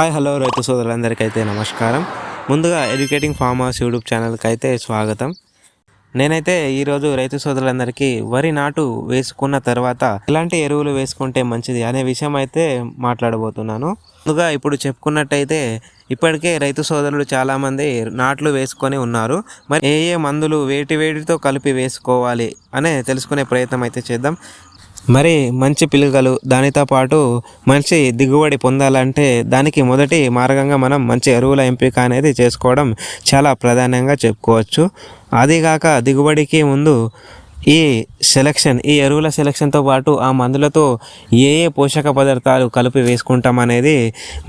Hi hello రైతు సోదరులందరికైతే నమస్కారం. ముందుగా ఎడ్యుకేటింగ్ ఫార్మర్స్ యూట్యూబ్ ఛానల్కి అయితే స్వాగతం. నేనైతే ఈరోజు రైతు సోదరులందరికీ వరి నాటు వేసుకున్న తర్వాత ఎలాంటి ఎరువులు వేసుకుంటే మంచిది అనే విషయం అయితే మాట్లాడబోతున్నాను. ముందుగా ఇప్పుడు చెప్పుకున్నట్టయితే ఇప్పటికే రైతు సోదరులు చాలామంది నాట్లు వేసుకొని ఉన్నారు. మరి ఏ ఏ మందులు వేటి వేటితో కలిపి వేసుకోవాలి అనే తెలుసుకునే ప్రయత్నం అయితే చేద్దాం. మరి మంచి పిలుకలు దానితో పాటు మంచి దిగుబడి పొందాలంటే దానికి మొదటి మార్గంగా మనం మంచి ఎరువుల ఎంపిక అనేది చేసుకోవడం చాలా ప్రధానంగా చెప్పుకోవచ్చు. అదిగాక దిగుబడికి ముందు ఈ సెలక్షన్ ఈ ఎరువుల సెలక్షన్తో పాటు ఆ మందులతో ఏ ఏ పోషక పదార్థాలు కలిపి వేసుకుంటాం అనేది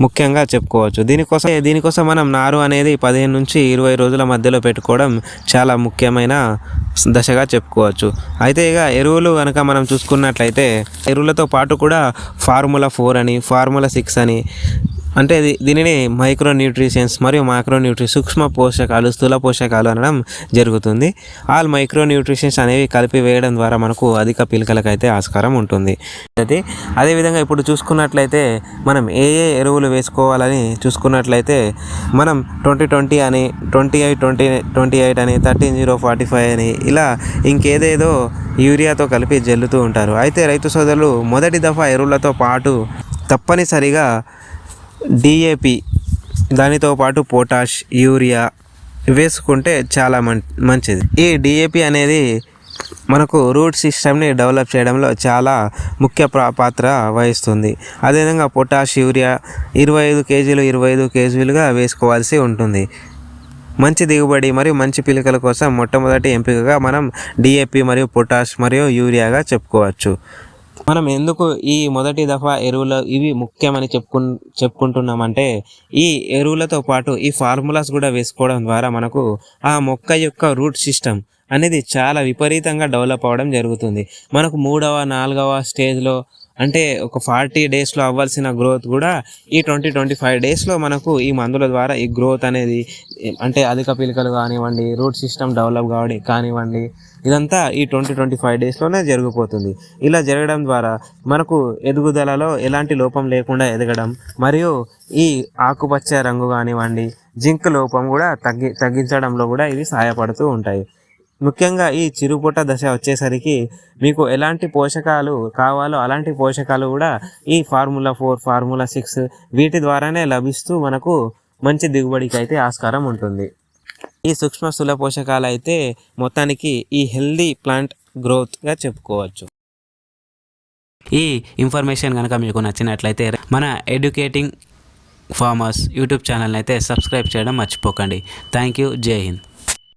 ముఖ్యంగా చెప్పుకోవచ్చు. దీనికోసం దీనికోసం మనం నారు అనేది పదిహేను నుంచి ఇరవై రోజుల మధ్యలో పెట్టుకోవడం చాలా ముఖ్యమైన దశగా చెప్పుకోవచ్చు. అయితే ఇక ఎరువులు కనుక మనం చూసుకున్నట్లయితే ఎరువులతో పాటు కూడా ఫార్ములా ఫోర్ అని ఫార్ములా సిక్స్ అని అంటే దీనిని మైక్రో న్యూట్రిషన్స్ మరియు మైక్రో న్యూట్రి సూక్ష్మ పోషకాలు స్థూల పోషకాలు అనడం జరుగుతుంది. ఆల్ మైక్రో న్యూట్రిషన్స్ అనేవి కలిపి వేయడం ద్వారా మనకు అధిక పిలకలకు అయితే ఆస్కారం ఉంటుంది. అది అదేవిధంగా ఇప్పుడు చూసుకున్నట్లయితే మనం ఏ ఏ ఎరువులు వేసుకోవాలని చూసుకున్నట్లయితే మనం ట్వంటీ ట్వంటీ అని twenty eight twenty twenty eight అని థర్టీన్ జీరో ఫార్టీ ఫైవ్ అని ఇలా ఇంకేదేదో యూరియాతో కలిపి జల్లుతూ ఉంటారు. అయితే రైతు సోదరులు మొదటి దఫా ఎరువులతో పాటు తప్పనిసరిగా డిఏపి దానితో పాటు పొటాష్ యూరియా వేసుకుంటే చాలా మంచిది. ఈ డిఏపి అనేది మనకు రూట్ సిస్టమ్ని డెవలప్ చేయడంలో చాలా ముఖ్య పాత్ర వహిస్తుంది. అదేవిధంగా పొటాష్ యూరియా ఇరవై ఐదు కేజీలు ఇరవై ఐదు కేజీలుగా వేసుకోవాల్సి ఉంటుంది. మంచి దిగుబడి మరియు మంచి పిలకల కోసం మొట్టమొదటి ఎంపికగా మనం డిఏపి మరియు పొటాష్ మరియు యూరియాగా చెప్పుకోవచ్చు. మనం ఎందుకు ఈ మొదటి దఫా ఎరువులు ఇవి ముఖ్యమని చెప్పుకు చెప్పుకుంటున్నామంటే ఈ ఎరువులతో పాటు ఈ ఫార్ములాస్ కూడా వేసుకోవడం ద్వారా మనకు ఆ మొక్క యొక్క రూట్ సిస్టమ్ అనేది చాలా విపరీతంగా డెవలప్ అవ్వడం జరుగుతుంది. మనకు మూడవ నాలుగవ స్టేజ్లో అంటే ఒక ఫార్టీ డేస్లో అవ్వాల్సిన గ్రోత్ కూడా ఈ ట్వంటీ ట్వంటీ ఫైవ్ డేస్లో మనకు ఈ మందుల ద్వారా ఈ గ్రోత్ అనేది అంటే అధిక పిలకలు కానివ్వండి రూట్ సిస్టమ్ డెవలప్ కావడం కానివ్వండి ఇదంతా ఈ ట్వంటీ ట్వంటీ ఫైవ్ డేస్లోనే జరిగిపోతుంది. ఇలా జరగడం ద్వారా మనకు ఎదుగుదలలో ఎలాంటి లోపం లేకుండా ఎదగడం మరియు ఈ ఆకుపచ్చ రంగు కానివ్వండి జింక్ లోపం కూడా తగ్గి తగ్గించడంలో కూడా ఇవి సహాయపడుతూ ఉంటాయి. ముఖ్యంగా ఈ చిరుపుట దశ వచ్చేసరికి మీకు ఎలాంటి పోషకాలు కావాలో అలాంటి పోషకాలు కూడా ఈ ఫార్ములా ఫోర్ ఫార్ములా సిక్స్ వీటి ద్వారానే లభిస్తూ మనకు మంచి దిగుబడికి అయితే ఆస్కారం ఉంటుంది. ఈ సూక్ష్మ స్థూల పోషకాలు అయితే మొత్తానికి ఈ హెల్దీ ప్లాంట్ గ్రోత్గా చెప్పుకోవచ్చు. ఈ ఇన్ఫర్మేషన్ కనుక మీకు నచ్చినట్లయితే మన ఎడ్యుకేటింగ్ ఫార్మర్స్ యూట్యూబ్ ఛానల్ని అయితే సబ్స్క్రైబ్ చేయడం మర్చిపోకండి. Thank you. జై హింద్.